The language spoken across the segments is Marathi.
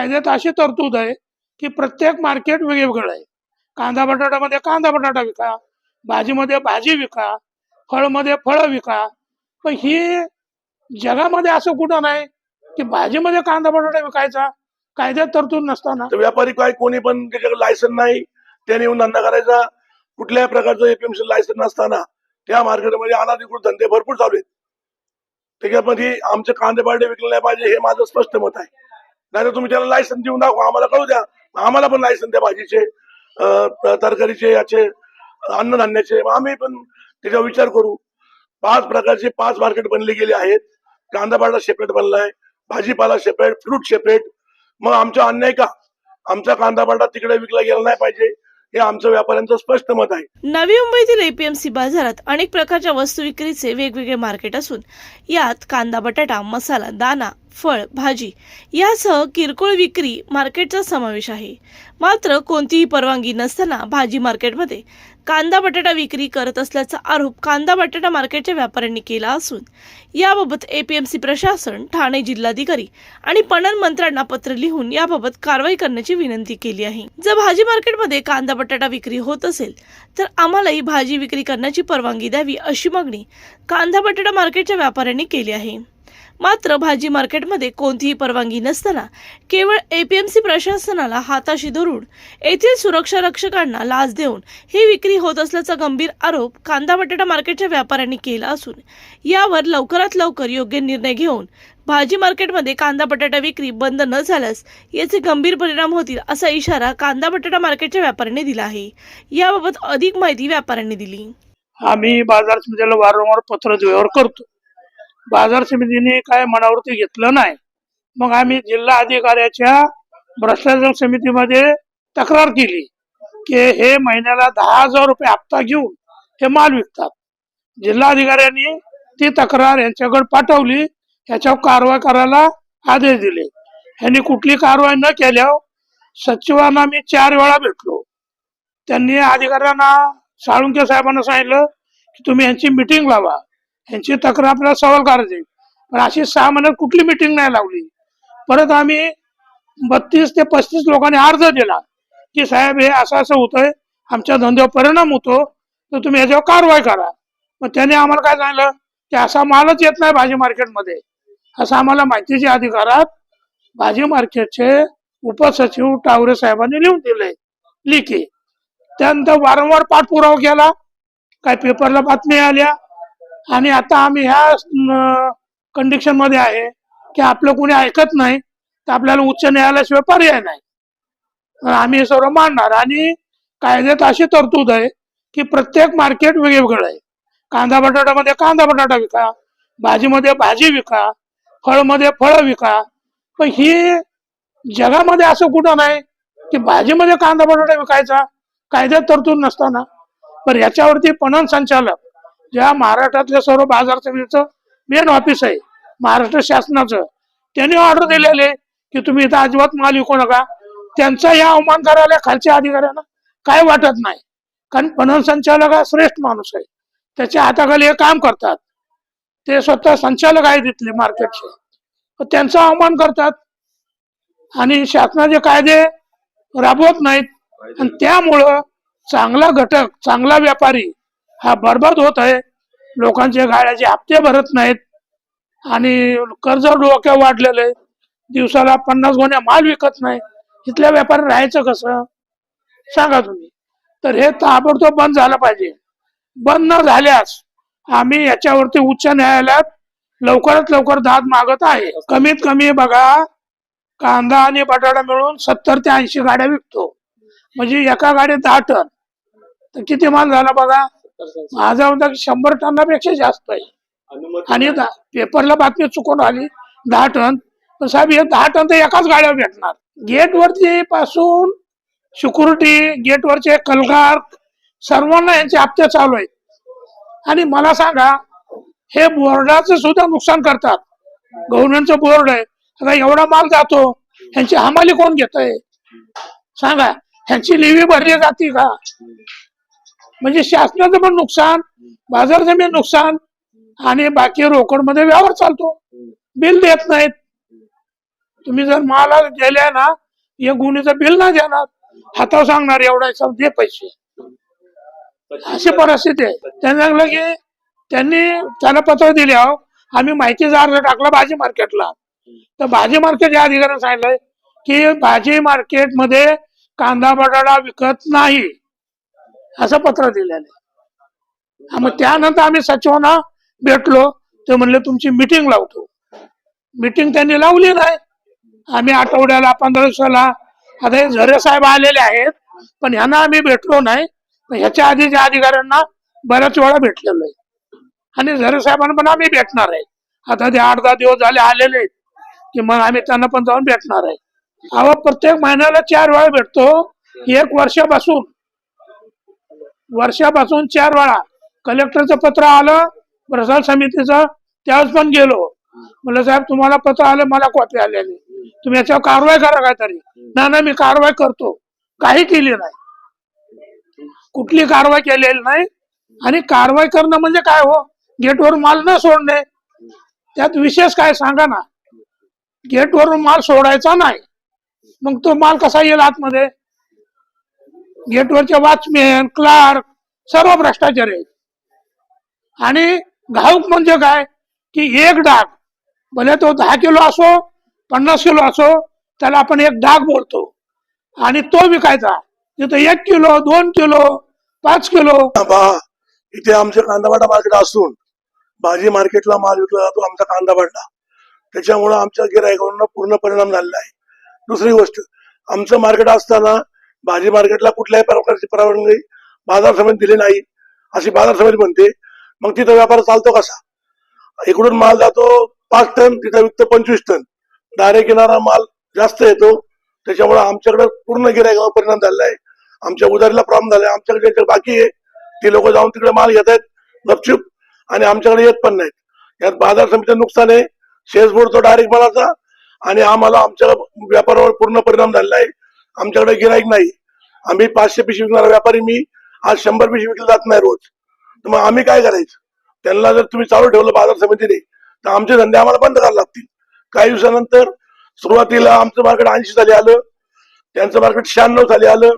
कायद्यात अशी तरतूद आहे की प्रत्येक मार्केट वेगवेगळं आहे. कांदा बटाट्यामध्ये कांदा बटाटा विका भाजीमध्ये भाजी विका फळमध्ये फळं विका. पण ही जगामध्ये असं कुठं नाही की भाजीमध्ये कांदा बटाटा विकायचा कायद्यात तरतूद नसताना. तर व्यापारी काय कोणी पण त्याच्याकडे लायसन नाही त्याने येऊन धंदा करायचा. कुठल्याही प्रकारचं एपीएमसी लायसन नसताना त्या मार्केटमध्ये अनाधिकृत धंदे भरपूर चालू आहेत. त्याच्यामध्ये आमचे कांदे बटाटे विकले नाही पाहिजे हे माझं स्पष्ट मत आहे. नाही तर तुम्ही त्याला लायसन देऊन दाखवा. आम्हाला कळू द्या. आम्हाला पण लायसन द्या भाजीचे तरकारीचे याचे अन्नधान्याचे. आम्ही पण त्याच्यावर विचार करू. पाच प्रकारचे पाच मार्केट बनले गेले आहेत. कांदापाडा सेपरेट बनलाय. भाजीपाला सेपरेट फ्रूट सेपरेट मग आमचा अन्याय का? आमचा कांदापाडा तिकडे विकला गेला नाही पाहिजे. हे आमचं व्यापाऱ्यांचं स्पष्ट मत आहे. नवी मुंबईतील एपीएमसी बाजारात अनेक प्रकारच्या वस्तू विक्रीचे वेगवेगळे मार्केट असून यात कांदा बटाटा मसाला दाना फळ भाजी यासह किरकोळ विक्री मार्केटचा समावेश आहे. मात्र कोणतीही परवानगी नसताना भाजी मार्केटमध्ये कांदा बटाटा विक्री करत असल्याचा आरोप कांदा बटाटा मार्केटच्या व्यापाऱ्यांनी केला असून याबाबत एपीएमसी प्रशासन ठाणे जिल्हाधिकारी आणि पणन मंत्र्यांना पत्र लिहून याबाबत कारवाई करण्याची विनंती केली आहे. जर भाजी मार्केटमध्ये कांदा बटाटा विक्री होत असेल तर आम्हालाही भाजी विक्री करण्याची परवानगी द्यावी अशी मागणी कांदा बटाटा मार्केटच्या व्यापाऱ्यांनी केली आहे. मात्र भाजी मार्केटमध्ये कोणतीही परवानगी नसताना केवळ एपीएमसी प्रशासनाला हाताशी धरून येथील सुरक्षा रक्षकांना लाच देऊन ही विक्री होत असल्याचा गंभीर आरोप कांदा बटाटा मार्केटच्या व्यापाऱ्यांनी केला असून यावर लवकरात लवकर योग्य निर्णय घेऊन भाजी मार्केटमध्ये कांदा बटाटा विक्री बंद न झाल्यास याचे गंभीर परिणाम होतील असा इशारा कांदा बटाटा मार्केटच्या व्यापाऱ्यांनी दिला आहे. याबाबत अधिक माहिती व्यापाऱ्यांनी दिली. आम्ही बाजार समितीला वारंवार पत्र व्यवहार करतो. बाजार समितीने काय मनावरती घेतलं नाही. मग आम्ही जिल्हा अधिकाऱ्याच्या भ्रष्टाचार समितीमध्ये तक्रार केली की हे महिन्याला दहा हजार रुपये हप्ता घेऊन हे माल विकतात. जिल्हाधिकाऱ्यांनी ती तक्रार यांच्याकडे पाठवली याच्यावर कारवाई करायला आदेश दिले. यांनी कुठली कारवाई न केल्यावर सचिवांना मी चार वेळा भेटलो. त्यांनी अधिकाऱ्यांना साळुंके साहेबांना सांगितलं की तुम्ही यांची मिटिंग लावा. यांची तक्रार आपल्याला सवाल करायची पण अशी सहा महिन्यात कुठली मिटिंग नाही लावली. परत आम्ही बत्तीस ते पस्तीस लोकांनी अर्ज दिला की साहेब हे असं असं होतंय आमच्या धंद्यावर परिणाम होतो तर तुम्ही याच्यावर कारवाई करा. मग त्याने आम्हाला काय सांगितलं? की असा मालच येत नाही भाजी मार्केटमध्ये. असं आम्हाला माहितीचे अधिकारात भाजी मार्केटचे उपसचिव टावरे साहेबांनी लिहून दिले लिखी. त्यानंतर वारंवार पाठपुरावा केला. काही पेपरला बातम्या आल्या. आणि आता आम्ही ह्या कंडिशनमध्ये आहे की आपलं कोणी ऐकत नाही तर आपल्याला उच्च न्यायालयाशिवाय पर्याय नाही. आम्ही हे सर्व मांडणार. आणि कायद्यात अशी तरतूद आहे की प्रत्येक मार्केट वेगवेगळं आहे. कांदा बटाट्यामध्ये कांदा बटाटा विका भाजीमध्ये भाजी विका फळमध्ये फळं विका. पण ही जगामध्ये असं कुठं नाही की भाजीमध्ये कांदा बटाटा विकायचा कायद्यात तरतूद नसताना. पण याच्यावरती पणन संचालक ज्या महाराष्ट्रातल्या सर्व बाजार समितीचं मेन ऑफिस आहे महाराष्ट्र शासनाचं त्यांनी ऑर्डर दिलेले की तुम्ही इथं अजिबात माल विकू नका. त्यांचा या अवमान करायला खालच्या अधिकाऱ्यांना काय वाटत नाही. कारण पणन संचालक हा श्रेष्ठ माणूस आहे. त्याच्या हाताखाली हे काम करतात. ते स्वतः संचालक आहे तिथले मार्केटचे. त्यांचा अवमान करतात. आणि शासनाचे कायदे राबवत नाहीत. आणि त्यामुळं चांगला घटक चांगला व्यापारी हा बरबाद होत आहे. लोकांचे गाड्याचे हप्ते भरत नाहीत. आणि कर्ज डोक्या वाढलेले दिवसाला पन्नास गोण्या माल विकत नाही. इथल्या व्यापारी राहायचं कसं? सांगा तुम्ही. तर हे ताबडतोब बंद झालं पाहिजे. बंद न झाल्यास आम्ही याच्यावरती उच्च न्यायालयात लवकरात लवकर दाद मागत आहे. कमीत कमी बघा कांदा आणि बटाटा मिळून सत्तर ते ऐंशी गाड्या विकतो. म्हणजे एका गाडीत दहा टन. तर किती माल झाला बघा? माझा होता की शंभर टनापेक्षा जास्त आहे. आणि पेपरला बातमी चुकून आली दहा टन. पण साहेब हे दहा टन तर एकाच गाड्या भेटणार. गेटवरती पासून सिक्युरिटी गेटवरचे कलगार सर्वांना यांचे हप्ते चालू आहेत. आणि मला सांगा हे बोर्डाचं सुद्धा नुकसान करतात. गव्हर्नमेंटचं बोर्ड आहे. आता एवढा माल जातो ह्यांची हमाली कोण घेत आहे सांगा ह्यांची लेवी भरली जाते का? म्हणजे शासनाचं पण नुकसान बाजार जमीन नुकसान आणि बाकी रोकडमध्ये व्यवहार चालतो. बिल देत नाहीत. तुम्ही जर मला गेल्या ना एक गुन्हेचं बिल नाही देणार. हातावर सांगणार एवढा सम दे पैसे. अशी परिस्थिती आहे. त्यांनी सांगलं की त्यांनी त्याला पत्र दिले अहो. आम्ही माहितीचा अर्ज टाकला भाजी मार्केटला. तर भाजी मार्केट या अधिकाऱ्याने सांगितलंय की भाजी मार्केटमध्ये कांदा बटाटा विकत नाही. असं पत्र दिलेलं मग त्यानंतर आम्ही सचिवांना भेटलो. ते म्हणले तुमची मिटिंग लावतो. मिटिंग त्यांनी लावली नाही. आम्ही आठवड्याला पंधरा दिवसाला आता हे झरे साहेब आलेले आहेत पण ह्यांना आम्ही भेटलो नाही. ह्याच्या आधीच्या अधिकाऱ्यांना बऱ्याच वेळा भेटलेलो आहे. आणि झरे साहेबांना पण आम्ही भेटणार आहे. आता ते आठ दहा दिवस झाले आलेले आहेत की मग आम्ही त्यांना पण जाऊन भेटणार आहे. अहो प्रत्येक महिन्याला चार वेळा भेटतो. एक वर्षापासून. वर्षापासून चार वेळा कलेक्टरचं पत्र आलं प्रसार समितीचं त्यावेळेस पण गेलो. म्हणलं साहेब तुम्हाला पत्र आलं मला कॉपी आलेली तुम्ही याच्यावर कारवाई करा काहीतरी ना ना मी कारवाई करतो. काही केली नाही. कुठली कारवाई केलेली नाही? आणि कारवाई करणं म्हणजे काय हो? गेटवर माल न सोडणे. त्यात विशेष काय सांगा ना. गेटवरून माल सोडायचा नाही. मग तो माल कसा येईल आतमध्ये? गेटवरचे वॉचमॅन क्लार्क सर्व भ्रष्टाचार आहेत. आणि घाऊक म्हणजे काय? की एक डाग भले तो दहा किलो असो पन्नास किलो असो त्याला आपण एक डाग बोलतो. आणि तो विकायचा. तिथं एक किलो दोन किलो पाच किलो. इथे आमच्या कांदावाडा मार्केट असून भाजी मार्केटला माल विकला जातो आमचा कांदावाडा त्याच्यामुळे आमच्या गिरायकांना पूर्ण परिणाम झालेला आहे. दुसरी गोष्ट आमचं मार्केट असताना भाजी मार्केटला कुठल्याही प्रकारची परवानगी बाजार समिती दिली नाही. अशी बाजार समिती म्हणते मग तिथं व्यापार चालतो कसा? इकडून माल जातो पाच टन तिथं विकतो पंचवीस टन. दारे किनारा माल जास्त येतो. त्याच्यामुळे आमच्याकडे पूर्ण गिरायकावर परिणाम झालेला आहे आमच्या उधारीला प्रॉब्लेम आहे आमच्याकडे ज्यांच्याकडे बाकी आहे ती लोक जाऊन तिकडे माल घेत आहेत गपचूप. आणि आमच्याकडे येत पण नाहीत. यात बाजार समितीचं नुकसान आहे. शेअर्स बोर्डचा डायरेक्ट मालाचा. आणि आम्हाला आमच्या व्यापारावर पूर्ण परिणाम झालेला आहे. आमच्याकडे गिराईक नाही. आम्ही पाचशे पिशवी विकणारा व्यापारी मी आज शंभर पिशवी विकले जात नाही रोज. तर मग आम्ही काय करायचं? त्यांना जर तुम्ही चालू ठेवलं बाजार समितीने तर आमचे धंदे आम्हाला बंद करायला लागतील. काही दिवसानंतर सुरुवातीला आमचं मार्केट ऐंशी साली आलं त्यांचं मार्केट शहाण्णव साली आलं.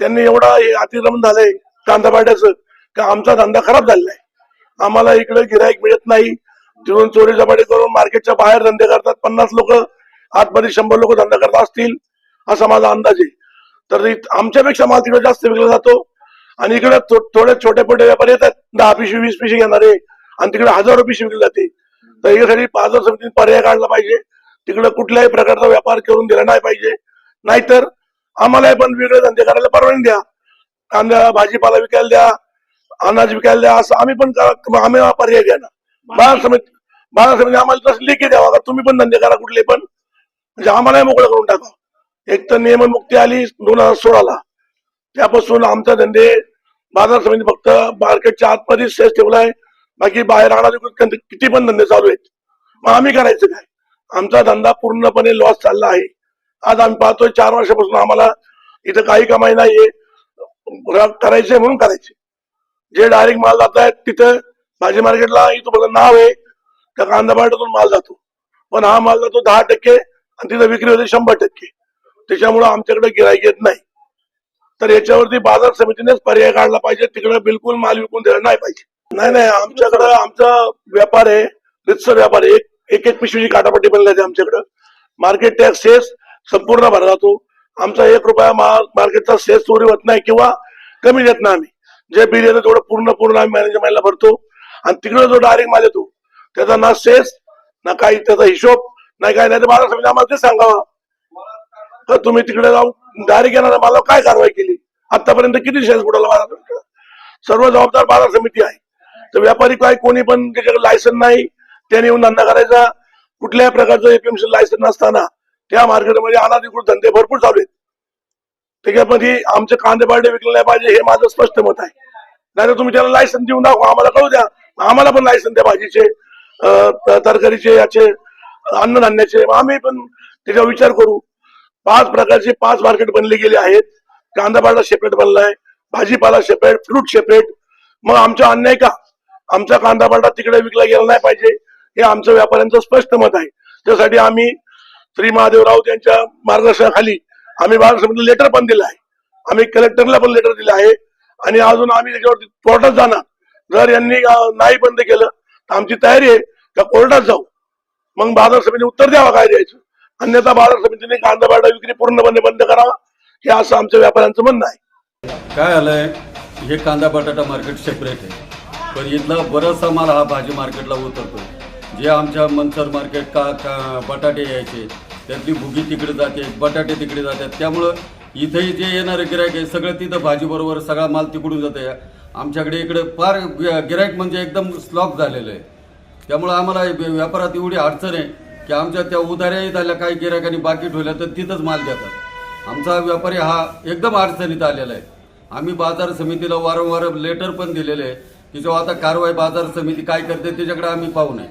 त्यांनी एवढा हे अतिक्रमण झालंय कांदा पाट्याचं का आमचा धंदा खराब झालेला आहे. आम्हाला इकडे गिराईक मिळत नाही. तिथून चोरी झपाटी करून मार्केटच्या बाहेर धंदे करतात. पन्नास लोक आतमध्ये शंभर लोक धंदा करत असतील. असा माझा अंदाज आहे. तर आमच्यापेक्षा माल तिकडे जास्त विकला जातो. आणि इकडे थोडे छोटे मोठे व्यापारी येतात. दहा पिशवी वीस पिशवी घेणारे आणि तिकडे हजारो पिशवी विकली जाते. तर यासाठी बाजार समितीने पर्याय काढला पाहिजे. तिकडे कुठल्याही प्रकारचा व्यापार करून दिला नाही पाहिजे. नाहीतर आम्हाला पण वेगळे धंदे करायला परवानगी द्या. कांदा भाजीपाला विकायला द्या. अनाज विकायला द्या. असं आम्ही पण करा. आम्ही पर्याय द्या ना. बाजार समिती बाजार समिती आम्हाला तसं लेखी द्यावा. का तुम्ही पण धंदे करा कुठले पण. म्हणजे आम्हालाही मोकळं करून टाका. एक तर नियमनमुक्ती आली दोन हजार सोळाला. त्यापासून आमचा धंदे बाजार समिती फक्त मार्केटच्या आतमध्ये सेस ठेवलाय. बाकी बाहेर राहणारे किती पण धंदे चालू आहेत. मग आम्ही करायचं काय? आमचा धंदा पूर्णपणे लॉस चालला आहे. आज आम्ही पाहतोय चार वर्षापासून आम्हाला इथं काही कमाई नाहीये. करायचे म्हणून करायचे. जे डायरेक्ट माल जात आहेत तिथं भाजी मार्केटला इथं बघा नाव आहे. त्या कांदा माल जातो. पण हा माल जातो दहा टक्के आणि तिथं विक्री होते शंभर टक्के. त्याच्यामुळे आमच्याकडे गिराईक येत नाही. तर याच्यावरती बाजार समितीनेच पर्याय काढला पाहिजे. तिकडे बिलकुल माल विकून दिला नाही पाहिजे. नाही नाही आमच्याकडे आमचा व्यापार आहे रितसर व्यापार आहे. एक एक एक पिशवीची काटापट्टी बनली जाते आमच्याकडं. मार्केट टॅक्स सेस संपूर्ण भरला जातो आमचा एक रुपया मार्केटचा सेस चोरी होत नाही किंवा कमी देत नाही आम्ही. जे बिल येतं तेवढं पूर्ण पूर्ण आम्ही मॅनेजमेंटला भरतो. आणि तिकडे जो डायरेक्ट माल येतो त्याचा ना सेस ना काही त्याचा हिशोब नाही काय नाही तर बाजार समिती आम्हाला ते सांगावा. तर तुम्ही तिकडे जाऊन डायरेक्ट येणाऱ्या मला काय कारवाई केली? आतापर्यंत किती शेअर्स बुडाला बाजार सर्व जबाबदार बाजार समिती आहे. तर व्यापारी काय कोणी पण त्याच्याकडे लायसन नाही त्याने येऊन धंदा करायचा. कुठल्याही प्रकारचं एपीएमसी लायसन नसताना त्या मार्केटमध्ये अनाधिकृत धंदे भरपूर चालू आहेत. त्याच्यामध्ये आमचे कांदे बारडे विकले नाही पाहिजे हे माझं स्पष्ट मत आहे. नाही तर तुम्ही त्याला लायसन देऊन दाखवा आम्हाला कळू द्या. आम्हाला पण लायसन द्या भाजीचे तरकारीचे याचे अन्नधान्याचे मग आम्ही पण त्याच्यावर विचार करू. पाच प्रकारचे पाच मार्केट बनले गेले आहेत. कांदा सेपरेट बनलाय भाजीपाला सेपरेट फ्रूट सेपरेट मग आमचा अन्याय का? आमचा कांदाबाडा तिकडे विकला गेला नाही पाहिजे. हे आमचं व्यापाऱ्यांचं स्पष्ट मत आहे. त्यासाठी आम्ही श्री महादेव राऊत यांच्या मार्गदर्शनाखाली आम्ही बाजार लेटर पण दिलं आहे. आम्ही कलेक्टरला पण लेटर दिलं आहे. आणि अजून आम्ही त्याच्यावरती कोर्टात जाणार. जर यांनी नाही बंद केलं तर आमची तयारी आहे का कोर्टात जाऊ? मग बाजार समिती उत्तर द्यावा काय द्यायचं? अन्यथा बाजार समितीने कांदा बाटा विक्री पूर्णपणे बंद करावा हे असं आमच्या व्यापाऱ्यांचं म्हणणं आहे. काय आलंय? हे कांदा बटाटा मार्केट सेपरेट आहे. पण इथला बराचसा माल हा भाजी मार्केटला उतरतो जे आमच्या मनसर मार्केट का का बटाटे यायचे त्यातली भुगी तिकडे जाते बटाटे तिकडे जातात. त्यामुळं इथंही जे येणारे गिरायक आहे सगळं तिथं भाजीबरोबर सगळा माल तिकडून जाते. आमच्याकडे इकडे फार गिरायक म्हणजे एकदम स्लॉप झालेलं आहे. त्यामुळं आम्हाला व्यापारात एवढी अडचण आहे. की आमच्या त्या उधाऱ्याही झाल्या काही गिरायकांनी बाकी ठेवल्या तर तिथंच माल देतात. आमचा व्यापारी हा एकदम अडचणीत आलेला आहे. आम्ही बाजार समितीला वारंवार लेटर पण दिलेले आहे की जेव्हा आता कारवाई बाजार समिती काय करते त्याच्याकडे आम्ही पाहू नये.